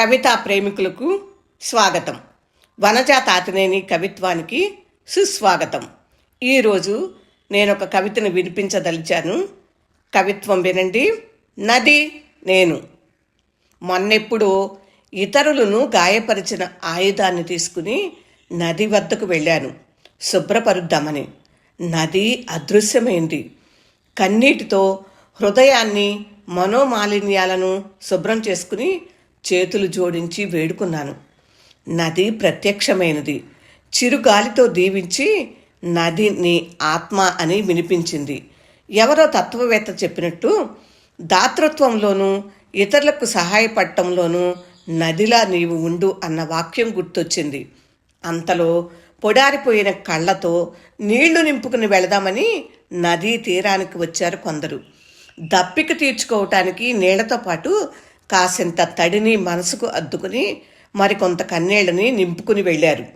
కవితా ప్రేమికులకు స్వాగతం. వనజా తాతినేని కవిత్వానికి సుస్వాగతం. ఈరోజు నేను ఒక కవితను వినిపించదలిచాను. కవిత్వం వినండి. నది నేను. మొన్నెప్పుడు ఇతరులను గాయపరిచిన ఆయుధాన్ని తీసుకుని నది వద్దకు వెళ్ళాను. శుభ్రపరుద్దామని. నది అదృశ్యమైంది. కన్నీటితో హృదయాన్ని మనోమాలిన్యాలను శుభ్రం చేసుకుని చేతులు జోడించి వేడుకున్నాను. నది ప్రత్యక్షమైనది. చిరుగాలితో దీవించి నది నీ ఆత్మ అని వినిపించింది. ఎవరో తత్వవేత్త చెప్పినట్టు దాతృత్వంలోనూ ఇతరులకు సహాయపడటంలోనూ నదిలా నీవు ఉండు అన్న వాక్యం గుర్తొచ్చింది. అంతలో పొడారిపోయిన కళ్ళతో నీళ్ళు నింపుకుని వెళదామని నదీ తీరానికి వచ్చారు కొందరు. దప్పిక తీర్చుకోవటానికి నీళ్ళతో పాటు కాసింత తడిని మనసుకు అద్దుకుని మరికొంత కన్నీళ్ళని నింపుకుని వెళ్ళారు.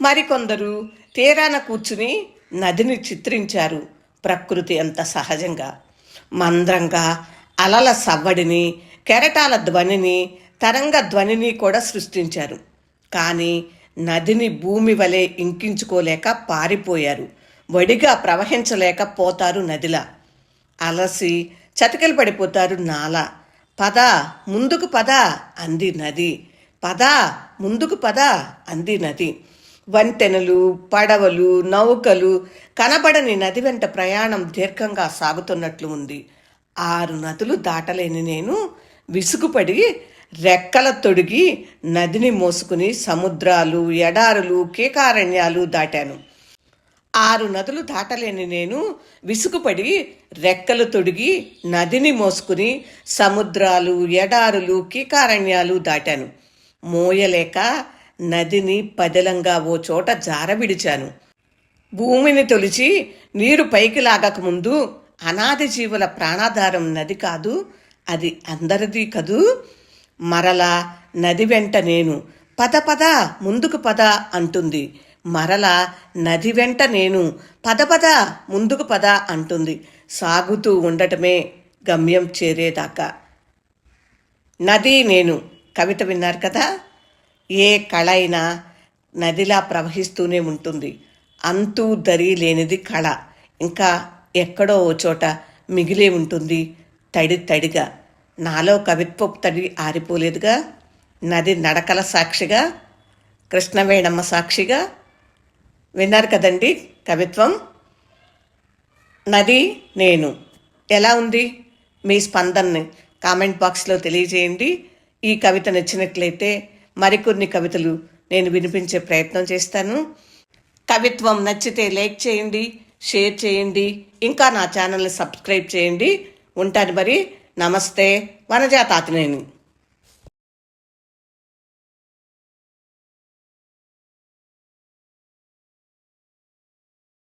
మరికొందరు తీరాన కూర్చుని నదిని చిత్రించారు. ప్రకృతి అంత సహజంగా. మంద్రంగా అలల సవ్వడిని కెరటాల ధ్వనిని తరంగ ధ్వనిని కూడా సృష్టించారు. కానీ నదిని భూమి వలె ఇంకించుకోలేక పారిపోయారు. వడిగా ప్రవహించలేక పోతారు నదిలా. అలసి చతికిలు పడిపోతారు నాల. పద ముందుకు పద అంది నది. పద ముందుకు పద అంది నది. వంతెనలు పడవలు నౌకలు కనబడని నది వెంట ప్రయాణం దీర్ఘంగా సాగుతున్నట్లు ఉంది. ఆరు నదులు దాటలేని నేను విసుగుపడి రెక్కల తొడిగి నదిని మోసుకుని సముద్రాలు ఎడారులు కీకారణ్యాలు దాటాను. ఆరు నదులు దాటలేని నేను విసుగుపడి రెక్కలు తొడిగి నదిని మోసుకుని సముద్రాలు ఎడారులు కీకారణ్యాలు దాటాను. మోయలేక నదిని పదిలంగా ఓ చోట జారవిడిచాను. భూమిని తొలిచి నీరు పైకి లాగకముందు అనాది జీవుల ప్రాణాధారం నది కాదు అది అందరిది కదూ? మరలా నది వెంట నేను పద పద ముందుకు పద అంటుంది. మరలా నది వెంట నేను పద పద ముందుకు పద అంటుంది. సాగుతూ ఉండటమే గమ్యం చేరేదాకా. నది నేను కవిత విన్నారు కదా? ఏ కళ అయినా నదిలా ప్రవహిస్తూనే ఉంటుంది. అంతూ దరి లేనిది కళ. ఇంకా ఎక్కడో ఓ చోట మిగిలే ఉంటుంది తడి తడిగా. నాలో కవిత్వపు తడి ఆరిపోలేదుగా? నది నడకల సాక్షిగా? కృష్ణవేణమ్మ సాక్షిగా? విన్నారు కదండి కవిత్వం? నది నేను. ఎలా ఉంది? మీ స్పందనని కామెంట్ బాక్స్లో తెలియజేయండి. ఈ కవిత నచ్చినట్లయితే మరికొన్ని కవితలు నేను వినిపించే ప్రయత్నం చేస్తాను. కవిత్వం నచ్చితే లైక్ చేయండి షేర్ చేయండి ఇంకా నా ఛానల్ని సబ్స్క్రైబ్ చేయండి. ఉంటాను మరి. నమస్తే. వనజాతాతినేని.